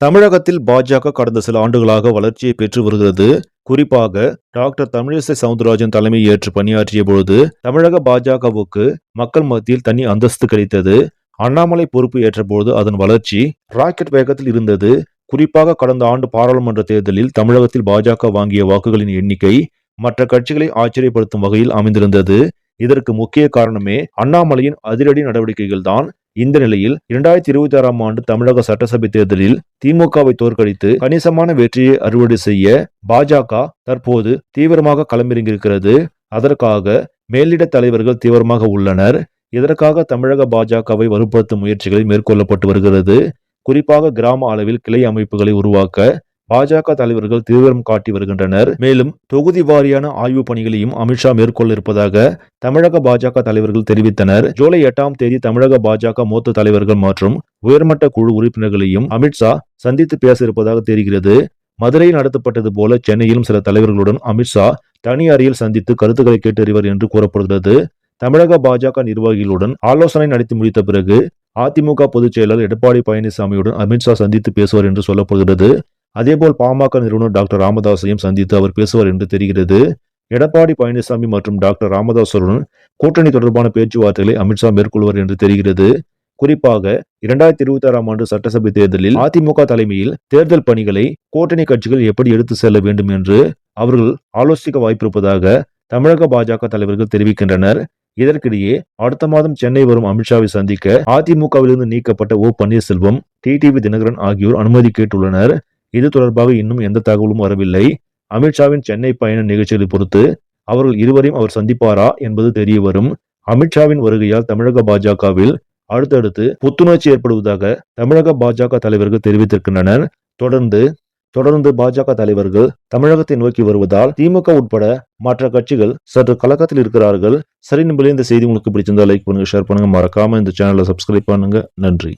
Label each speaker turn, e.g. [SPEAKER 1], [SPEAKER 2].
[SPEAKER 1] தமிழகத்தில் பாஜக கடந்த சில ஆண்டுகளாக வளர்ச்சியை பெற்று வருகிறது. குறிப்பாக டாக்டர் தமிழிசை சவுந்தரராஜன் தலைமை ஏற்று பணியாற்றிய பொழுது தமிழக பாஜகவுக்கு மக்கள் மத்தியில் தனி அந்தஸ்து கிடைத்தது. அண்ணாமலை பொறுப்பு ஏற்றபோது அதன் வளர்ச்சி ராக்கெட் வேகத்தில் இருந்தது. குறிப்பாக கடந்த ஆண்டு பாராளுமன்ற தேர்தலில் தமிழகத்தில் பாஜக வாங்கிய வாக்குகளின் எண்ணிக்கை மற்ற கட்சிகளை ஆச்சரியப்படுத்தும் வகையில் அமைந்திருந்தது. இதற்கு முக்கிய காரணமே அண்ணாமலையின் அதிரடி நடவடிக்கைகள் தான் இந்த நிலையில் இரண்டாயிரத்தி இருபத்தி ஆறாம் ஆண்டு தமிழக சட்டசபை தேர்தலில் திமுகவை தோற்கடித்து கணிசமான வெற்றியை அறுவடை செய்ய பாஜக தற்போது தீவிரமாக களமிறங்கியிருக்கிறது. அதற்காக மேலிட தலைவர்கள் தீவிரமாக உள்ளனர். இதற்காக தமிழக பாஜகவை வலுப்படுத்தும் முயற்சிகள் மேற்கொள்ளப்பட்டு வருகிறது. குறிப்பாக கிராம அளவில் கிளை அமைப்புகளை உருவாக்க பாஜக தலைவர்கள் தீவிரம் காட்டி வருகின்றனர். மேலும் தொகுதி வாரியான ஆய்வுப் பணிகளையும் அமித்ஷா மேற்கொள்ள இருப்பதாக தமிழக பாஜக தலைவர்கள் தெரிவித்தனர். ஜூலை எட்டாம் தேதி தமிழக பாஜக மூத்த தலைவர்கள் மற்றும் உயர்மட்ட குழு உறுப்பினர்களையும் அமித்ஷா சந்தித்து பேச இருப்பதாக தெரிகிறது. மதுரையில் நடத்தப்பட்டது போல சென்னையிலும் சில தலைவர்களுடன் அமித்ஷா தனி அறையில் சந்தித்து கருத்துக்களை கேட்டறிவர் என்று கூறப்படுகிறது. தமிழக பாஜக நிர்வாகிகளுடன் ஆலோசனை நடத்தி முடித்த பிறகு அதிமுக பொதுச் செயலர் எடப்பாடி பழனிசாமியுடன் அமித்ஷா சந்தித்து பேசுவார் என்று சொல்லப்படுகிறது. அதேபோல் பாமக நிறுவனர் டாக்டர் ராமதாஸையும் சந்தித்து அவர் பேசுவார் என்று தெரிகிறது. எடப்பாடி பழனிசாமி மற்றும் டாக்டர் ராமதாஸுடன் கூட்டணி தொடர்பான பேச்சுவார்த்தைகளை அமித்ஷா மேற்கொள்வார் என்று தெரிகிறது. குறிப்பாக இரண்டாயிரத்தி இருபத்தி ஆறாம் ஆண்டு சட்டசபை தேர்தலில் அதிமுக தலைமையில் தேர்தல் பணிகளை கூட்டணி கட்சிகள் எப்படி எடுத்து செல்ல வேண்டும் என்று அவர்கள் ஆலோசிக்க வாய்ப்பிருப்பதாக தமிழக பாஜக தலைவர்கள் தெரிவிக்கின்றனர். இதற்கிடையே அடுத்த மாதம் சென்னை வரும் அமித்ஷாவை சந்திக்க அதிமுகவிலிருந்து நீக்கப்பட்ட ஓ பன்னீர்செல்வம் டிடிவி தினகரன் ஆகியோர் அனுமதி கேட்டுள்ளனர். இது தொடர்பாக இன்னும் எந்த தகவலும் வரவில்லை. அமித்ஷாவின் சென்னை பயண நிகழ்ச்சிகளை பொறுத்து அவர்கள் இருவரையும் அவர் சந்திப்பாரா என்பது தெரிய வரும் அமித்ஷாவின் வருகையால் தமிழக பாஜகவில் அடுத்தடுத்து புத்துணர்ச்சி ஏற்படுவதாக தமிழக பாஜக தலைவர்கள் தெரிவித்திருக்கின்றனர். தொடர்ந்து தொடர்ந்து பாஜக தலைவர்கள் தமிழகத்தை நோக்கி வருவதால் திமுக உட்பட மற்ற கட்சிகள் சற்று கலக்கத்தில் இருக்கிறார்கள். சரி நம்பளே இந்த செய்தி உங்களுக்கு பிடிச்சிருந்தா லைக் பண்ணுங்க ஷேர் பண்ணுங்க. மறக்காம இந்த சேனலை சப்ஸ்கிரைப் பண்ணுங்க. நன்றி.